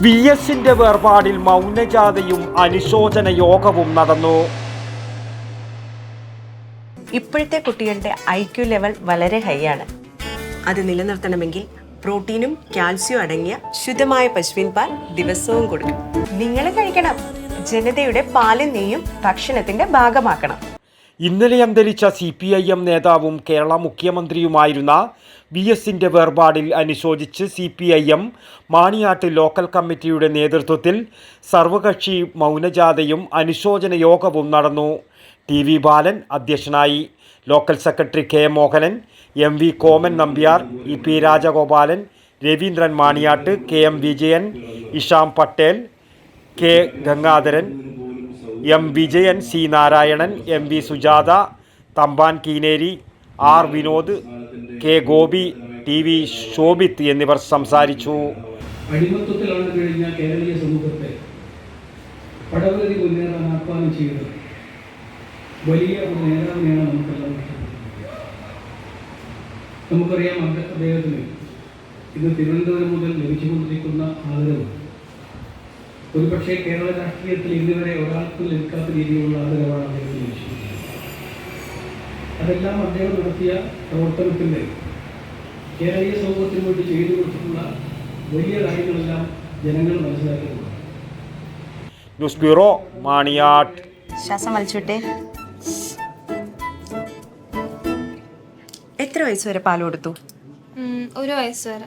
V എസിന്റെ വേർപാടിൽ മൗനജാഥയും അനുശോചന യോഗവും നടന്നു. ഇപ്പോഴത്തെ കുട്ടികളുടെ ഐ ക്യു ലെവൽ വളരെ ഹൈ ആണ്. അത് നിലനിർത്തണമെങ്കിൽ പ്രോട്ടീനും കാൽസ്യവും അടങ്ങിയ ശുദ്ധമായ പശുവിൻ പാൽ ദിവസവും കൊടുക്കും നിങ്ങൾ കഴിക്കണം. ജനതയുടെ പാലും നെയ്യും ഭക്ഷണത്തിന്റെ ഭാഗമാക്കണം. ഇന്നലെ അന്തരിച്ച സി പി ഐ എം നേതാവും കേരള മുഖ്യമന്ത്രിയുമായിരുന്ന വി എസിന്റെ വേർപാടിൽ അനുശോചിച്ച് C P I M Maniyat local കമ്മിറ്റിയുടെ നേതൃത്വത്തിൽ സർവകക്ഷി മൗനജാഥയും അനുശോചന യോഗവും നടന്നു. ടി വി ബാലൻ അധ്യക്ഷനായി. Local secretary K Mohanan M V Koman Nambiar E P Rajagopalan Raveendran Maniyat K M Vijayan Isham Patel K Gangadharan M Vijayan C Narayanan M V Sujatha Thampan Keeneri R Vinod K Gopi T V Shobhith എന്നിവർ സംസാരിച്ചു. അടിമത്വത്തിലാണ് കഴിഞ്ഞ കേരളീയ സമൂഹത്തെ പടവലതി മുന്നേറാൻ ആഹ്വാനം ചെയ്തത് വലിയ ഒരു നേതാവിനെയാണ് നമുക്കെല്ലാം. നമുക്കറിയാം അദ്ദേഹ- അദ്ദേഹത്തിന് ഇന്ന് തിരുവനന്തപുരം മുതൽ ലഭിച്ചുകൊണ്ടിരിക്കുന്ന ആദരവ്. ഒരുപക്ഷെ കേരള രാഷ്ട്രീയത്തിൽ ഇതുവരെ ഒരാൾക്ക് ലഭിക്കാത്ത രീതിയിലുള്ള ആദരവാണ് അദ്ദേഹത്തിന് ലഭിച്ചിരിക്കുന്നത് അതെല്ലാം അദ്ദേഹം നടത്തിയ പ്രവർത്തനത്തിന്റെ കേരളീയ സമൂഹത്തിന് വേണ്ടി ചെയ്തു കൊടുത്തിട്ടുള്ള വലിയ കാര്യങ്ങളെല്ലാം ജനങ്ങൾ മനസ്സിലാക്കുന്നു ന്യൂസ് ബ്യൂറോ മാണിയാട്ട്. ശ്വാസം വലിച്ചുവിട്ടെ. എത്ര വയസ്സ് വരെ പാൽ കൊടുത്തു? ഒരു വയസ്സ് വരെ.